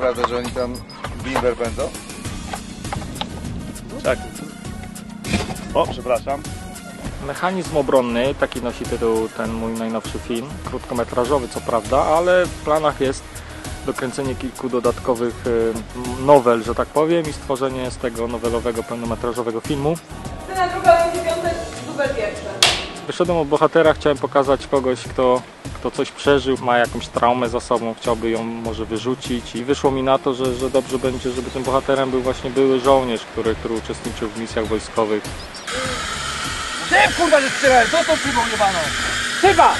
prawda, że oni tam bimber będą? Tak. O, przepraszam. Mechanizm obronny, taki nosi tytuł ten mój najnowszy film, krótkometrażowy co prawda, ale w planach jest dokręcenie kilku dodatkowych y, nowel, że tak powiem, i stworzenie z tego nowelowego, pełnometrażowego filmu. Scena druga, Wyszedłem od bohatera, chciałem pokazać kogoś, kto, kto coś przeżył, ma jakąś traumę za sobą, chciałby ją może wyrzucić i wyszło mi na to, że, że dobrze będzie, żeby tym bohaterem był właśnie były żołnierz, który, który uczestniczył w misjach wojskowych. Ty kurwa, że strzelałem! Co tą szybą jebaną? Szyba!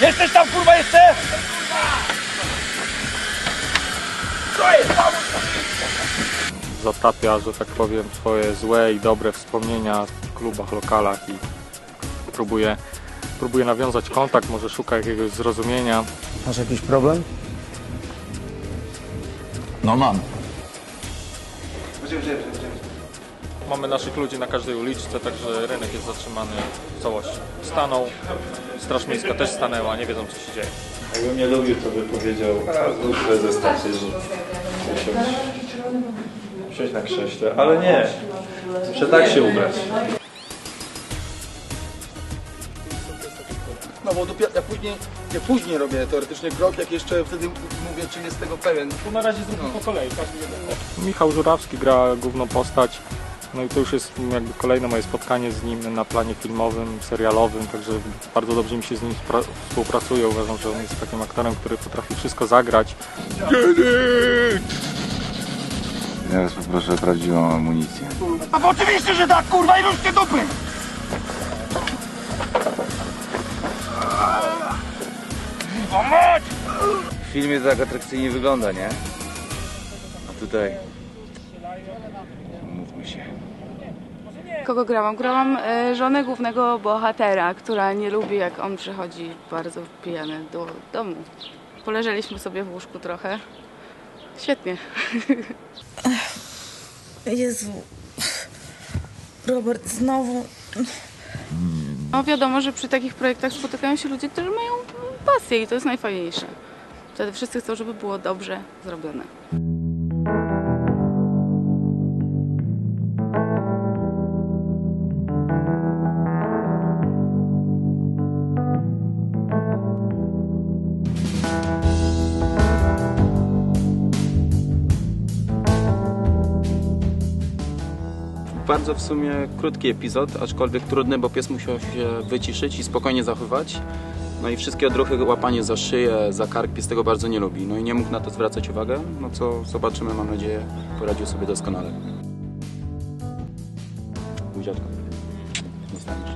Jesteś tam kurwa jeszcze? Zatapia, że tak powiem, swoje złe i dobre wspomnienia w klubach, lokalach i próbuje, próbuje nawiązać kontakt, może szuka jakiegoś zrozumienia. Masz jakiś problem? No mam. Mamy naszych ludzi na każdej uliczce, także rynek jest zatrzymany w całości. Stanął, Straż Miejska też stanęła, nie wiedzą co się dzieje. Jakbym nie lubił, to by powiedział prezes tacy, że usiąść, usiąść na krześle, ale nie. Muszę tak się ubrać. No bo dopiero, ja później, ja później robię teoretycznie krok, jak jeszcze wtedy mówię, czy jest tego pewien. Tu na razie zróbmy po kolei, każdy jeden. Michał Żurawski gra główną postać. No i to już jest jakby kolejne moje spotkanie z nim na planie filmowym, serialowym, także bardzo dobrze mi się z nim współpracuje. Uważam, że on jest takim aktorem, który potrafi wszystko zagrać. Teraz poproszę o prawdziwą amunicję. A bo oczywiście, że tak kurwa i ruszcie dupy! O mać! W filmie to tak atrakcyjnie wygląda, nie? A tutaj... Mówmy się. Kogo grałam? Grałam e, żonę głównego bohatera, która nie lubi jak on przychodzi bardzo pijany do domu. Poleżeliśmy sobie w łóżku trochę. Świetnie. Jezu. Robert, znowu. No wiadomo, że przy takich projektach spotykają się ludzie, którzy mają pasję i to jest najfajniejsze. Wtedy wszyscy chcą, żeby było dobrze zrobione. Bardzo w sumie krótki epizod, aczkolwiek trudny, bo pies musiał się wyciszyć i spokojnie zachowywać. No i wszystkie odruchy, łapanie za szyję, za kark, pies tego bardzo nie lubi. No i nie mógł na to zwracać uwagę, no co zobaczymy, mam nadzieję, poradził sobie doskonale. Buziaczka. Dostaniesz.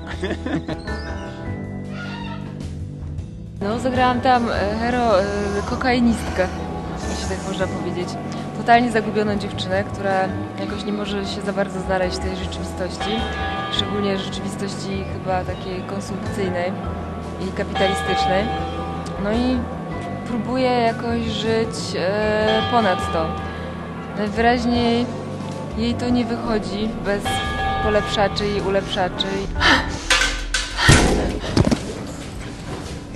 No, zagrałam tam e, hero e, kokainistkę, jeśli tak można powiedzieć. Totalnie zagubioną dziewczynę, która jakoś nie może się za bardzo znaleźć w tej rzeczywistości. Szczególnie rzeczywistości chyba takiej konsumpcyjnej i kapitalistycznej. No i próbuje jakoś żyć e, ponad to. Najwyraźniej jej to nie wychodzi bez polepszaczy i ulepszaczy.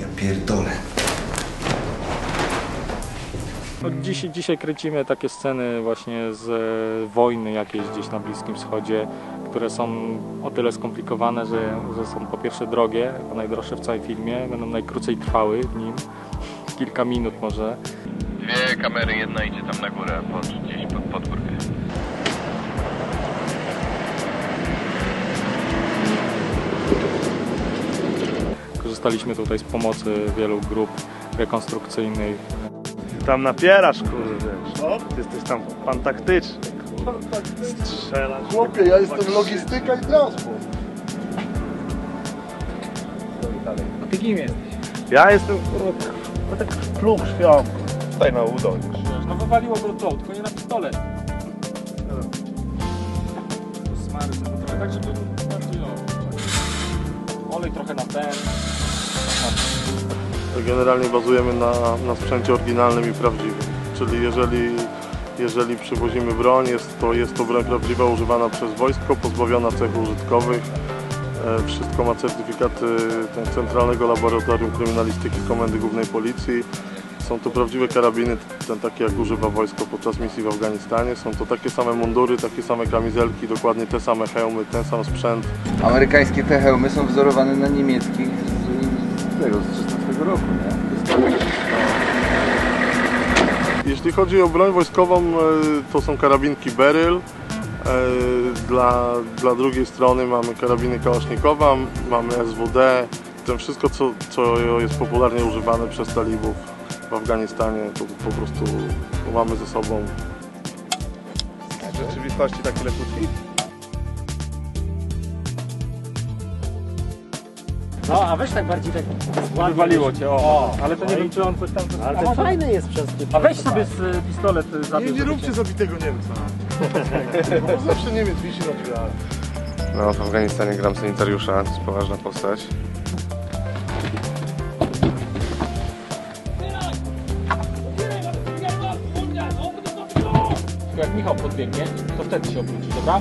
Ja pierdolę. No, dzisiaj, dzisiaj kręcimy takie sceny właśnie z e, wojny jakiejś gdzieś na Bliskim Wschodzie, które są o tyle skomplikowane, że, że są po pierwsze drogie, bo najdroższe w całym filmie, będą najkrócej trwały w nim, kilka minut może. Dwie kamery, jedna idzie tam na górę, pod, gdzieś pod, pod górkę. Korzystaliśmy tutaj z pomocy wielu grup rekonstrukcyjnych. Tam napierasz, kurde. Ty jesteś tam pan taktyczny. Strzelasz. Chłopie, ja jestem logistyka i transport. A ty kim jesteś? Ja jestem, kurde, no tak plug śpią. Tutaj na udo. No wywaliło go to, tylko nie na pistolet. Smary sobie trochę, tak żeby bardziej o. Olej trochę na ten. Generalnie bazujemy na, na sprzęcie oryginalnym i prawdziwym. Czyli jeżeli, jeżeli przywozimy broń, jest to, jest to broń prawdziwa używana przez wojsko, pozbawiona cech użytkowych E, Wszystko ma certyfikaty ten, Centralnego Laboratorium Kryminalistyki Komendy Głównej Policji. Są to prawdziwe karabiny, ten takie jak używa wojsko podczas misji w Afganistanie. Są to takie same mundury, takie same kamizelki, dokładnie te same hełmy, ten sam sprzęt. Amerykańskie te hełmy są wzorowane na niemieckich z, z tego, z 16 roku, nie? Jeśli chodzi o broń wojskową, e, to są karabinki Beryl. E, Dla, dla drugiej strony mamy karabiny Kałasznikowa, mamy SWD. To wszystko, co, co jest popularnie używane przez talibów w Afganistanie, to po prostu mamy ze sobą. W rzeczywistości taki lekutki? No, a weź tak bardziej tak Wywaliło cię, o. Ale to nie wiem, czy on coś tam... Ale to fajny jest przez A weź sobie z y, pistolet y, Nie, zabierz. nie żeby róbcie zabitego Niemca. Bo zawsze Niemiec wisi na drzwiach. No, w Afganistanie gram sanitariusza, to jest poważna postać. Jak Michał podbiegnie, to wtedy się obróci, dobra?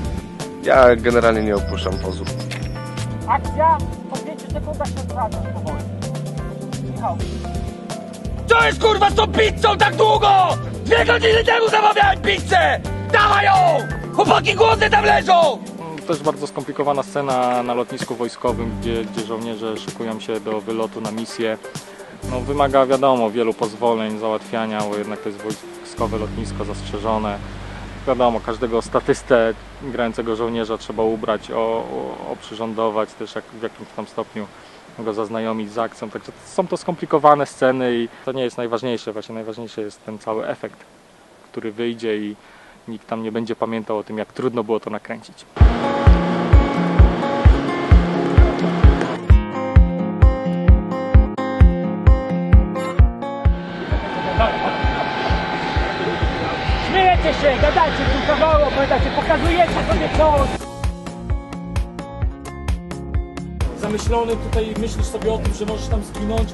Ja generalnie nie opuszczam pozu. Akcja, po 5 sekundach się sprawdza powoli. Michał. Co jest kurwa z tą pizzą tak długo? Dwie godziny temu zamawiałem pizzę! Dawaj ją! Chłopaki głodne tam leżą! Też bardzo skomplikowana scena na lotnisku wojskowym, gdzie, gdzie żołnierze szykują się do wylotu na misję. No, wymaga wiadomo wielu pozwoleń, załatwiania, bo jednak to jest wojskowe lotnisko zastrzeżone. Wiadomo, każdego statystę grającego żołnierza trzeba ubrać, o, o, oprzyrządować, też jak, w jakimś tam stopniu go zaznajomić z akcją. Także są to skomplikowane sceny i to nie jest najważniejsze. Właśnie najważniejszy jest ten cały efekt, który wyjdzie i nikt tam nie będzie pamiętał o tym, jak trudno było to nakręcić. Śmiejecie się, gadajcie tu pamiętajcie, pokazujecie sobie coś! Zamyślony tutaj myślisz sobie o tym, że możesz tam zginąć.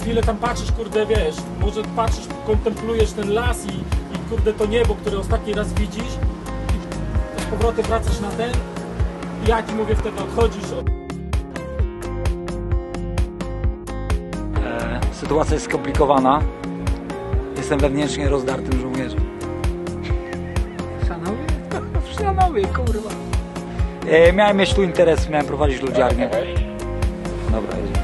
Chwilę tam patrzysz, kurde, wiesz, może patrzysz, kontemplujesz ten las i, i kurde to niebo, które ostatni raz widzisz i z powrotem wracasz na ten i ja ci mówię wtedy odchodzisz od E, sytuacja jest skomplikowana. Jestem wewnętrznie rozdartym żołnierzem. Szanowny? Szanowny, kurwa. E, miałem mieć tu interes, miałem prowadzić ludziarnię. Dobra, jedziemy.